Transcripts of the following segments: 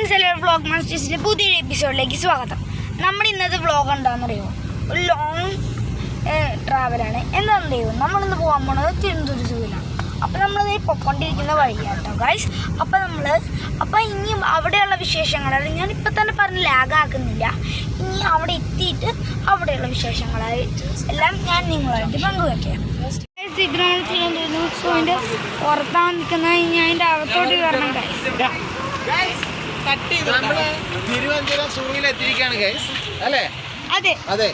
എല്ലാവരും വ്ളോഗ് മാസ്റ്റേഴ്സിന്റെ പുതിയൊരു എപ്പിസോഡിലേക്ക് സ്വാഗതം. നമ്മുടെ ഇന്നത്തെ വ്ളോഗ് എന്താണെന്നറിയോ? ഒരു ലോങ് ട്രാവലാണ് എന്താണെന്ന് അറിയുമോ നമ്മളിന്ന് പോകാൻ പോണത് തിരുവനന്തപുരം സൂവിലാണ് അപ്പോൾ പൊക്കൊണ്ടിരിക്കുന്ന വഴിയാണ് കേട്ടോ ഗൈസ് അപ്പോൾ നമ്മൾ അപ്പോൾ ഇനിയും അവിടെയുള്ള വിശേഷങ്ങൾ ഞാനിപ്പോൾ തന്നെ പറഞ്ഞ് ലാഗ് ആക്കുന്നില്ല. ഇനി അവിടെ എത്തിയിട്ട് അവിടെയുള്ള വിശേഷങ്ങളായി എല്ലാം ഞാൻ നിങ്ങളുമായിട്ട് പങ്കുവയ്ക്കാം ഇതിനാണ് തിരുവനന്തപുരം സൂവിന്റെ പുറത്താണ് നിൽക്കുന്നത്. ഇനി അതിന്റെ അകത്തോട്ട് കയറണം ഗൈസ് നമ്മൾ തിരുവനന്തപുരം സൂയിൽ എത്തിയിരിക്കുകയാണ് ഗൈസ് അല്ലേ? അതെ. അതെ.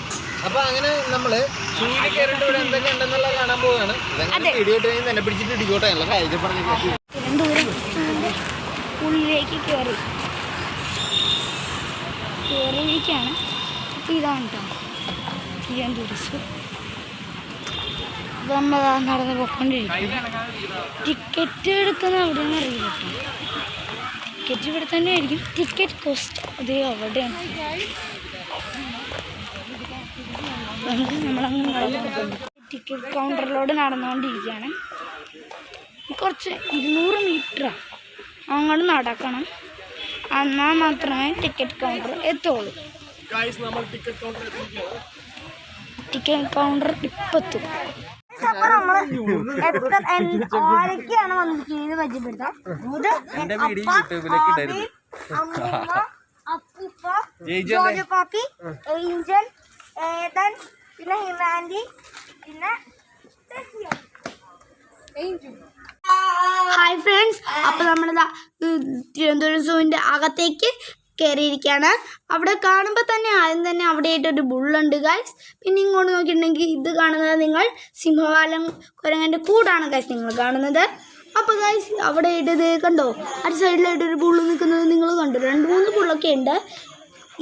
അപ്പൊ അങ്ങനെ നമ്മൾ സൂയിൽ കയറിട്ട് ഇവിടെ എന്തൊക്കെ ഉണ്ടെന്നുള്ള കാണാൻ പോവുകയാണ്. ഇടിയോട്ട് കഴിഞ്ഞ് തന്നെ പിടിച്ചിട്ട് ഇടിക്കോട്ടെ എന്നുള്ള കാര്യം പറഞ്ഞു ഉള്ളിലേക്ക് കയറി. കയറിയിരിക്കുകയാണ്. അപ്പോൾ ഇതാണ് കേട്ടോ തിരുവനന്തപുരം സൂ. നമ്മൾ നടന്ന് പോയിക്കൊണ്ടിരിക്കും ടിക്കറ്റ് എടുക്കുന്ന എവിടെയെന്ന് അറിയില്ല കേട്ടോ ടിക്കറ്റ് ഇവിടെ തന്നെ ആയിരിക്കും ടിക്കറ്റ് കോസ്റ്റ് അത് അവിടെയാണ് നമ്മളങ്ങനെ ടിക്കറ്റ് കൗണ്ടറിലോട് നടന്നുകൊണ്ടിരിക്കുകയാണ്. കുറച്ച് ഇരുന്നൂറ് മീറ്ററാണ് അങ്ങോട്ട് നടക്കണം. എന്നാൽ മാത്രമേ ടിക്കറ്റ് കൗണ്ടർ എത്തുള്ളൂ. ടിക്കറ്റ് കൗണ്ടർ ഇപ്പെത്തും. അപ്പൊ നമ്മൾ എത്ര ആരൊക്കെയാണ് വന്നിരിക്കുന്നത് പരിചയപ്പെടുത്താം. ഇത് എന്റെ അപ്പ, വീഡിയോ യൂട്യൂബിലേക്ക് ഇടരുത്. ആമി, അമ്മൂമ്മ, അപ്പൂപ്പ ജയിച്ചു ജോജോ പാപ്പി ഏഞ്ചൽ ഏതൻ പിന്നെ ഹിമാൻഡി പിന്നെ ഹായ് ഫ്രണ്ട്സ് അപ്പോൾ നമ്മളിതാ തിരുവനന്തപുരം സൂവിന്റെ അകത്തേക്ക് കയറിയിരിക്കുകയാണ് അവിടെ കാണുമ്പോൾ തന്നെ ആദ്യം തന്നെ അവിടെ ആയിട്ടൊരു ബുള്ളുണ്ട് ഗൈസ് പിന്നെ ഇങ്ങോട്ട് നോക്കിയിട്ടുണ്ടെങ്കിൽ ഇത് കാണുന്നത് നിങ്ങൾ സിംഹവാലം കുരങ്ങന്റെ കൂടാണ് ഗൈസ് നിങ്ങൾ കാണുന്നത്. അപ്പോൾ ഗൈസ് അവിടെ ആയിട്ട് ഇത് കണ്ടോ? ഒരു സൈഡിലായിട്ട് ഒരു ബുള്ള് നിൽക്കുന്നത് നിങ്ങൾ കണ്ടു. രണ്ട് മൂന്ന് ബുള്ളൊക്കെ ഉണ്ട്.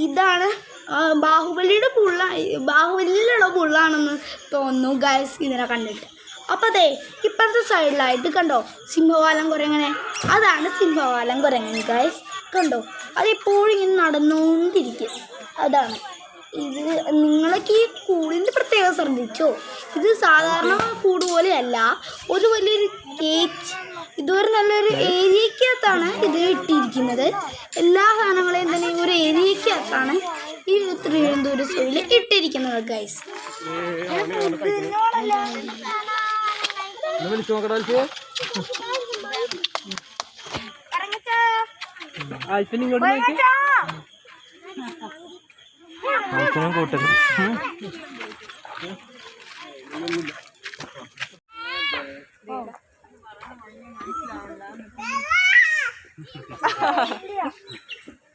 ഇതാണ് ബാഹുബലിയുടെ പുള്ള ബാഹുബലിയിലുള്ള പുള്ളാണെന്ന് തോന്നുന്നു ഗൈസ് ഇതിനെ കണ്ടിട്ട്. അപ്പോൾ അതെ ഇപ്പുറത്തെ സൈഡിലായിട്ട് കണ്ടോ? സിംഹവാലം കുരങ്ങനെ. അതാണ് സിംഹവാലം കുരങ്ങൻ ഗൈസ് കണ്ടോ അതെപ്പോഴും ഇങ്ങനെ നടന്നുകൊണ്ടിരിക്കും. അതാണ്. ഇത് നിങ്ങളൊക്കെ ഈ കൂടിന്റെ പ്രത്യേകത ശ്രദ്ധിച്ചോ? ഇത് സാധാരണ കൂട് പോലെയല്ല. ഒരു വലിയൊരു കേച്ച് ഇതൊരു നല്ലൊരു ഏരിയക്കകത്താണ് ഇത് ഇട്ടിരിക്കുന്നത്. എല്ലാ സാധനങ്ങളെയും തന്നെ ഒരു ഏരിയക്കകത്താണ് ഈ തിരുവനന്തപുരം സൂയിൽ ഇട്ടിരിക്കുന്നത് ഗൈസ്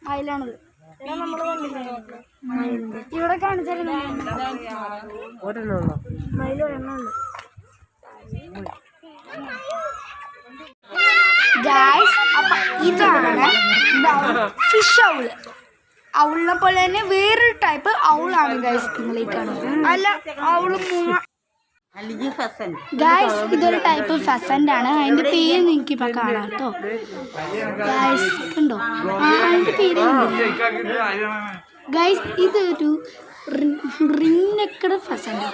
അതിലാണത് ഇവിടെ കാണിച്ചിരുന്നു മയിലൊരെണ്ണമുണ്ട് ഗായ്സ് അപ്പൊ ഇതാണ് ഫിഷ് ഔൾ ഔളിനെ പോലെ തന്നെ വേറൊരു ടൈപ്പ് ഔളാണ് ഗൈസ് കാണുന്നത്. അല്ല ഔൾ മൂങ്ങ ഗായ്സ് ഇതൊരു ടൈപ്പ് ഫസന്റ് ആണ്. അതിന്റെ പേര് നിങ്ങൾക്ക് ഇപ്പൊ കാണാം കേട്ടോ ഗായ്സ് കണ്ടോ? ആ പേര് ഗൈസ് ഇതൊരു റിന്നക്കട ഫസന്റ്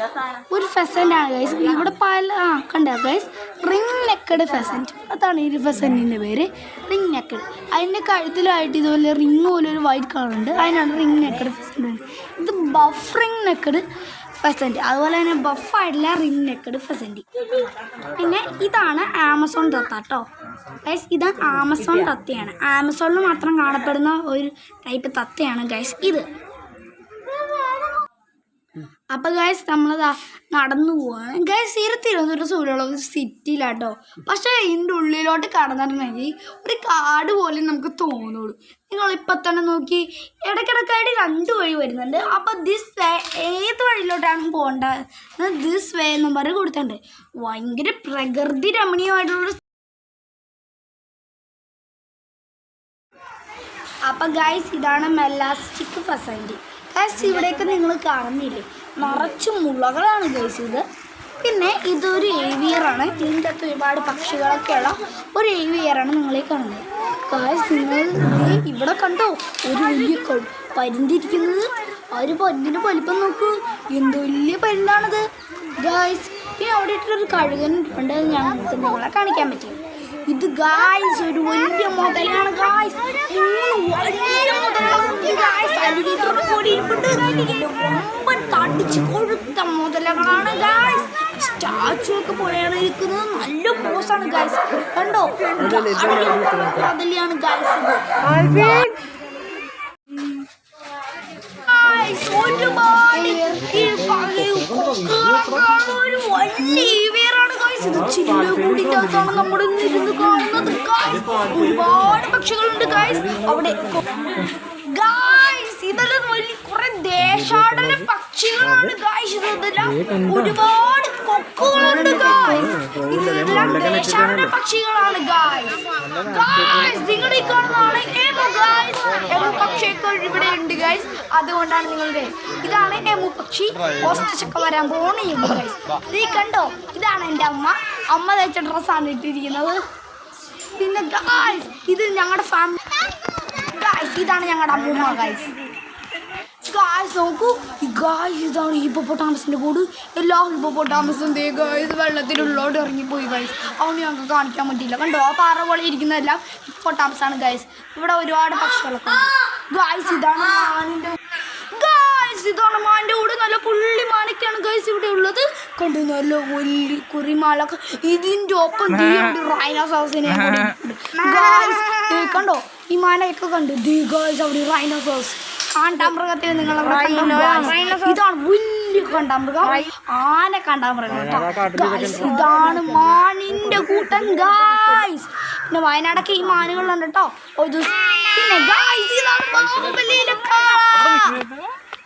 ഒരു ഫസന്റ് ആണ് ഗൈസ് ഇവിടെ പല ആ കണ്ടോ ഗൈസ് റിംഗ് നെക്കഡ് ഫെസന്റ് അതാണ് ഈ ഫെസന്റിന്റെ പേര്. റിംഗ് നെക്കഡ് അതിന്റെ കഴുത്തിലായിട്ട് ഇതുപോലെ റിംഗ് പോലെ ഒരു വൈറ്റ് കളർ ഉണ്ട്. അതിനാണ് റിംഗ് നെക്കഡ് ഫെസന്റ് ഇത് ബഫ് റിംഗ് നെക്കഡ് ഫെസന്റ് അതുപോലെ തന്നെ ബഫായിട്ടുള്ള റിംഗ് നെക്കഡ് ഫെസന്റ് പിന്നെ ഇതാണ് ആമസോൺ തത്ത കേട്ടോ ഗൈസ് ഇത് ആമസോൺ തത്തയാണ്. ആമസോണിൽ മാത്രം കാണപ്പെടുന്ന ഒരു ടൈപ്പ് തത്തയാണ് ഗൈസ് ഇത് അപ്പം ഗൈസ് നമ്മളതാ നടന്നു പോവാണ്. ഗൈസ് ഈ തിരുവനന്തപുരം സൂര്യമുള്ള ഒരു സിറ്റിയിലാട്ടോ പക്ഷേ ഇതിന്റെ ഉള്ളിലോട്ട് കടന്നിട്ടുണ്ടെങ്കിൽ ഒരു കാട് പോലെ നമുക്ക് തോന്നുള്ളൂ. നിങ്ങൾ ഇപ്പൊ തന്നെ നോക്കി ഇടക്കിടക്കായിട്ട് രണ്ട് വഴി വരുന്നുണ്ട്. അപ്പം ദിസ് വേ ഏത് വഴിയിലോട്ടാണ് പോകേണ്ടത്? ദിസ് വേ എന്നും പറഞ്ഞ് കൊടുത്തിട്ടുണ്ട്. ഭയങ്കര പ്രകൃതി രമണീയമായിട്ടുള്ള അപ്പം ഗൈസ് ഇതാണ് മെലാസ്റ്റിക് ഫസന്റി ഗൈസ് ഇവിടെയൊക്കെ നിങ്ങൾ കാണുന്നില്ലേ? നിറച്ച് മുളകളാണ് ഗൈസ് ഇത് പിന്നെ ഇതൊരു ഏവിയറാണ് ഇതിന്റെ അകത്ത് ഒരുപാട് പക്ഷികളൊക്കെയുള്ള ഒരു ഏവിയറാണ് നിങ്ങളീ കാണുന്നത്. കാശ് നിങ്ങൾ ഇവിടെ കണ്ടോ? ഒരു വലിയ പരിന്തിരിക്കുന്നത്. ആ ഒരു പരിന്തിന്റെ വലിപ്പം നോക്കൂ. എന്ത് വലിയ പരിന്താണത്. ഗായ്സ് പിന്നെ അവിടെ ഇട്ടൊരു കഴുകൻ ഉണ്ട്. ഞാൻ നിങ്ങളെ കാണിക്കാൻ പറ്റും. ഇത് ഗായ്സ് ഒരു വലിയ മുതലാണ് ഗായ്സ് വലിയ മുതലാണ് ഗായ്സ് അലിഗേറ്ററുടെ കൂടി ഇരിപ്പിട്ട് ഒമ്പൻ തടിച്ച് കൊഴുത്ത മോഡലുകളാണ് ഗായ്സ് സ്റ്റാച്ചു ഒക്കെ പോലെയാണ് ഇരിക്കുന്നത്. നല്ല പോസാണ് ഗായ്സ് കണ്ടോ? അതിലെയാണ് ഗായ്സ് ഇത് നമ്മൾ ഇരുന്ന് കാണുന്നത്. ഒരുപാട് പക്ഷികളുണ്ട് ഗായ്സ് അവിടെ ഗായ്സ് ഇതെല്ലാം വലിയ കുറെ ദേശാടന പക്ഷികളാണ് ഗായ്സ് ഇതെല്ലാം ഒരുപാട് കൊക്കുകളുണ്ട് ഗായ്സ് ഇതെല്ലാം ദേശാടന പക്ഷികളാണ് ഗായ്സ് ഗായ്സ് നിങ്ങൾ ഈ കാണുന്നതാണ് എമു ഗായ്സ് എമു പക്ഷിയൊക്കെ ഇവിടെ ഉണ്ട് ഗായ്സ് അതുകൊണ്ടാണ് നിങ്ങളുടെ ഇതാണ് എമു പക്ഷി. ഓസ്ട്രിച്ചൊക്കെ വരാൻ പോണേ ഗായ്സ് നീ കണ്ടോ? ഇതാണ് എന്റെ അമ്മ. അമ്മ തയ്ച്ച ഡ്രസ്സാണ് ഇട്ടിരിക്കുന്നത്. പിന്നെ ഗായ്സ് ഇത് ഞങ്ങളുടെ ഫാമിലി ഗായ്സ് ഇതാണ് ഞങ്ങളുടെ അമ്മൂമ്മ ഗായ്സ് ഗായ്സ് നോക്കൂ. ഗായ്സ് ഇതാണ് ഹിപ്പോപ്പൊട്ടാമസിന്റെ കൂട്. എല്ലാ ഹിപ്പോപ്പൊട്ടാമസും ദേ ഗായ്സ് വെള്ളത്തിലുള്ളോട്ട് ഇറങ്ങിപ്പോയി ഗായ്സ് അതുകൊണ്ട് ഞങ്ങൾക്ക് കാണിക്കാൻ പറ്റിയില്ല. കണ്ടോ? ആ പാറ പോലെ ഇരിക്കുന്നതെല്ലാം ഹിപ്പോട്ടാമസ് ആണ് ഗായ്സ് ഇവിടെ ഒരുപാട് പക്ഷികളൊക്കെ ഗായ്സ് ഇതാണ് മാനിന്റെ ഗായ്സ് ഇതാണ് മാന്റെ കൂടെ. നല്ല പുള്ളി മാനൊക്കെയാണ് ഗായ്സ് ഇവിടെ ഉള്ളത്. കണ്ടു നല്ല വലിയ കുറിമാലൊക്കെ ഇതിന്റെ ഒപ്പം റൈനോസോസിനെ ഗായ്സ് കണ്ടോ ഈ മാനയൊക്കെ കണ്ടു? ദീ ഗായ്സ് അവിടെ റൈനോസോസ് കാണ്ടാമൃഗത്തിൽ നിങ്ങൾ? ഇതാണ് വലിയ കാണ്ടാമൃഗം. ആന കാണ്ടാമൃഗം ഇതാണ് മാനിന്റെ കൂട്ടം ഗായ്സ് പിന്നെ വയനാടൊക്കെ ഈ മാനുകളുണ്ട് കേട്ടോ. ഒരു ദിവസം പിന്നെ ഗായ്സ് ഇതാണ് ബാഹുബലിയിലെ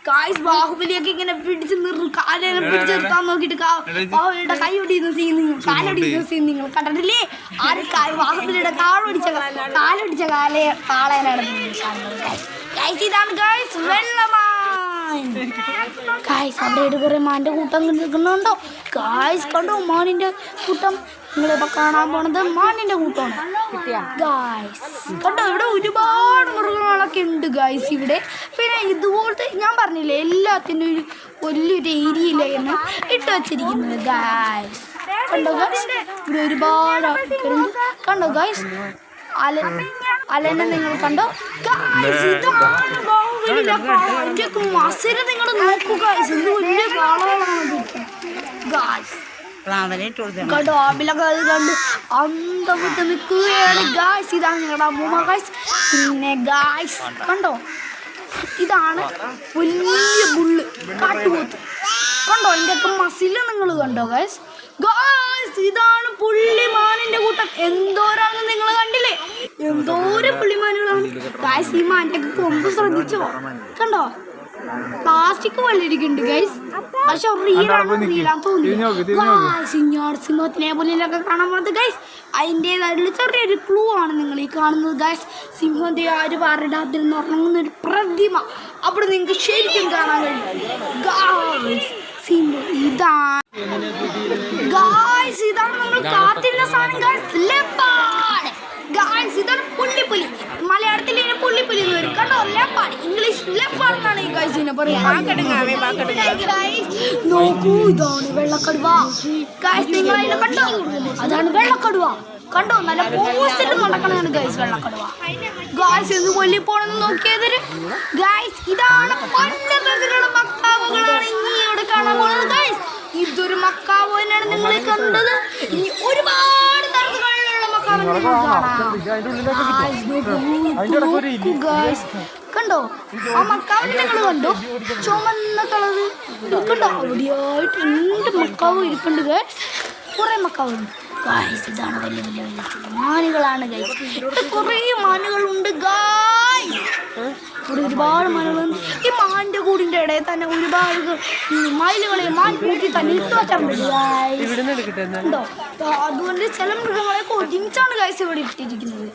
ഗായ്സ് ബാഹുബലിയൊക്കെ ഇങ്ങനെ പിടിച്ച് നിർ കാലിനെ പിടിച്ച് നിർത്താൻ നോക്കിയിട്ട് ബാഹുബലിയുടെ കൈ ഒടിയുന്ന സീൻ നിങ്ങൾ കാലൊടിയുന്ന സീൻ നിങ്ങൾ കണ്ടിട്ടില്ലേ? ആര് കാ- ബാഹുബലിയുടെ കാളൊടിച്ച കാലൊടിച്ച കാലേ കാളേനാണ്. Guys, ഇതാണ് ഗായ്സ് വെള്ളമാൻ. ഗായ്സ് അവിടെ കുറെ മാന്റെ കൂട്ടം നിൽക്കുന്നുണ്ടോ? ഗായ്സ് കണ്ടോ? മാനിന്റെ കൂട്ടം. നിങ്ങളിപ്പോ കാണാൻ പോണത് മോനിന്റെ കൂട്ടമാണ്. ഗായ്സ് കണ്ടോ? ഇവിടെ ഒരുപാട് മൃഗങ്ങളൊക്കെ ഉണ്ട് ഗായ്സ് ഇവിടെ. പിന്നെ ഇതുപോലത്തെ ഞാൻ പറഞ്ഞില്ലേ എല്ലാത്തിന്റെ ഒരു വലിയൊരു ഏരിയയിലായിരുന്നു ഇട്ട് വച്ചിരിക്കുന്നത് ഗായ്സ് കണ്ടോ ഗായ്സ് ഇവിടെ ഒരുപാട് ആൾക്കാരുണ്ട്. കണ്ടോ ഗായ്സ് അല അലനെ നിങ്ങൾ കണ്ടോ? ഗായ്സ് ഇതാണ് ബാഹുബലിയിലെ നിങ്ങൾ നോക്കൂ ഗായ്സ് ആമിലൊക്കെ അത് കണ്ട് അന്തം വിട്ട് നിൽക്കുകയാണ് ഗായ്സ് ഇതാണ് ഞങ്ങളുടെ അമ്മൂമ്മ ഗായ്സ് പിന്നെ ഗായ്സ് കണ്ടോ? ഇതാണ് വലിയ ബുള്ള് കാട്ടുപോത്ത്. കണ്ടോ? എന്റെ ഒക്കെ മസിൽ നിങ്ങൾ കണ്ടോ ഗായ്സ് ഗായ്സ് ഇതാണ് പുള്ളിമാനിന്റെ കൂട്ടം. എന്തോരാണെന്ന് നിങ്ങൾ കണ്ടില്ലേ? എന്തോരം പുള്ളിമാനുകളാണ്. ഗായ്സ് ഈ മാന്റെ ഒക്കെ കൊമ്പ് ശ്രദ്ധിച്ചോ? കണ്ടോ? പ്ലാസ്റ്റിക് പോലെ ഇരിക്കുന്നുണ്ട് ഗൈസ് പക്ഷെ റിയലാണ് റിയലാന്ന് തോന്നി സിംഹത്തിനെ പോലെയൊക്കെ കാണാൻ പോകുന്നത് ഗൈസ് അതിന്റെതായിട്ടുള്ള ചെറിയൊരു ക്ലൂ ആണ് നിങ്ങൾ ഈ കാണുന്നത്. ഗൈസ് സിംഹത്തെ ആര് നിന്ന് ഉറങ്ങുന്ന ഒരു പ്രതിമ. അവിടെ നിങ്ങൾക്ക് ശരിക്കും കാണാൻ കഴിയും. സിംഹം ഇതാണ് ഗായ്സ് ഇതാണ് നമ്മൾ കാത്തിരുന്ന സാധനം ഗായ്സ് ഗായ്സ് ഇതാണ് പുള്ളിപ്പുലി. മലയാളത്തിൽ ഇതിനെ പുള്ളിപ്പുലി എന്ന് വരും. കണ്ടോ ലെപ്പാട് ഇംഗ്ലീഷ് ലെപ്പാട് എന്നാണ് ഈ ഗായ്സ് ഇതിനെ പറയുന്നത്. നോക്കൂ ഇതാണ് വെള്ളക്കടുവ. ഗായ്സ് നിങ്ങൾ അതിനെ കണ്ടോ? അതാണ് വെള്ളക്കടുവ. കണ്ടോ? നല്ല പോസ്റ്റിൽ നടക്കണതാണ് ഗൈസ് വെള്ളക്കടുവ. ഗായ്സ് ഇത് കൊല്ലി പോണെന്ന് നോക്കിയതിന് ഗായ്സ് ഇതാണ് പലതരത്തിലുള്ള മക്കാവുകളാണ്. ഇനി ഇവിടെ കാണാൻ പോകുന്നത് ഗായ്സ് ഇതൊരു മക്കാവ് തന്നെയാണ് നിങ്ങൾ ഈ കണ്ടത്. ഇനി ഒരുപാട് കണ്ടോ? ആ മക്കാവിനെ നിങ്ങൾ കണ്ടോ? ചുമന്ന കളറ് കണ്ടോ? അവിടെയായിട്ട് രണ്ട് മക്കാവ് ഇരിപ്പുണ്ട് ഗൈസ് കുറെ മക്കാവുണ്ട്. ഗൈസ് ഇതാണ് വലിയ വലിയ വലിയ മാനുകളാണ് ഗൈസ് കുറേ മാനുകളുണ്ട്. ഒരുപാട് മലകളും ഈ മാന്റെ കൂടിന്റെ ഇടയിൽ തന്നെ ഒരുപാട് മയിലുകളെ മാൻ കൂട്ടി തന്നെ ഇട്ട് വെച്ചിട്ടുണ്ട് ഗായ്സ് ഉണ്ടോ? അതുകൊണ്ട് ചില മൃഗങ്ങളെയൊക്കെ ഒരുമിച്ചാണ് ഗൈസ് ഇവിടെ ഇട്ടിരിക്കുന്നത്.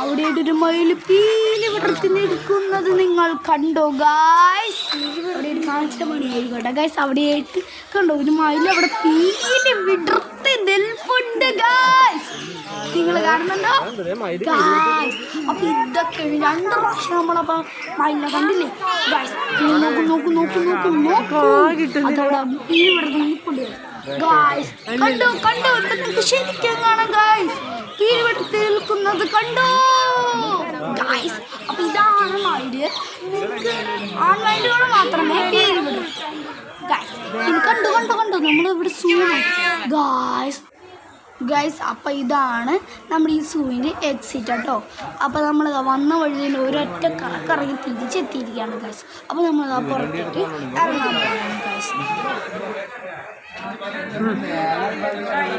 അവിടെ ഒരു മയിൽ പീലി വിടർത്തി നിൽക്കുന്നത് നിങ്ങൾ കണ്ടോ ഗായ്സ് അവിടെ ഒരു കാണിച്ച മണിയായിരിക്കട്ടെ ഗൈസ് അവിടെയായിട്ട് കണ്ടോ ഒരു മയിൽ അവിടെ പീലി വിടർത്തി നിൽപ്പുണ്ട് ഗായ്സ് നിങ്ങൾ കാണുന്നുണ്ടോ? അപ്പൊ ഇതൊക്കെ രണ്ട് പ്രാവശ്യം നമ്മളപ്പോ മയിലിനെ കണ്ടില്ലേ? നോക്കു നോക്കൂ നോക്കൂ നോക്കൂ നോക്കൂ അതവിടെ നിൽപ്പുണ്ട് ഗായ്സ് കണ്ടോ കണ്ടോ? ഇവിടെ നിങ്ങൾക്ക് ശരിക്കും കാണാം ഗായ്സ് തീരുവെടുത്ത് നിൽക്കുന്നത് കണ്ടോ? ഗായ്സ് അപ്പൊ ഇതാണ് മയിൽ മാത്രമേ പേര് വിടൂ ഗായ്സ് ഇത് കണ്ടു കണ്ടു കണ്ടു? നമ്മളിവിടെ സൂ ഗായ്സ് ഗൈസ് അപ്പം ഇതാണ് നമ്മുടെ ഈ സൂവിന്റെ എക്സിറ്റ് കേട്ടോ അപ്പോൾ നമ്മൾ വന്ന വഴി തന്നെ ഒരൊറ്റ കറക്കിറങ്ങി തിരിച്ചെത്തിയിരിക്കുകയാണ് ഗൈസ് അപ്പോൾ നമ്മൾ ആ പുറത്തേക്ക് ഇറങ്ങാൻ പോവുകയാണ് ഗൈസ്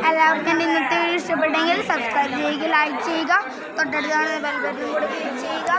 എല്ലാവർക്കും എന്റെ ഇന്നത്തെ വീഡിയോ ഇഷ്ടപ്പെട്ടെങ്കിൽ സബ്സ്ക്രൈബ് ചെയ്യുക ലൈക്ക് ചെയ്യുക തൊട്ടടുത്താണ് ബെൽ ബട്ടൺ കൂടെ ക്ലിക്ക് ചെയ്യുക.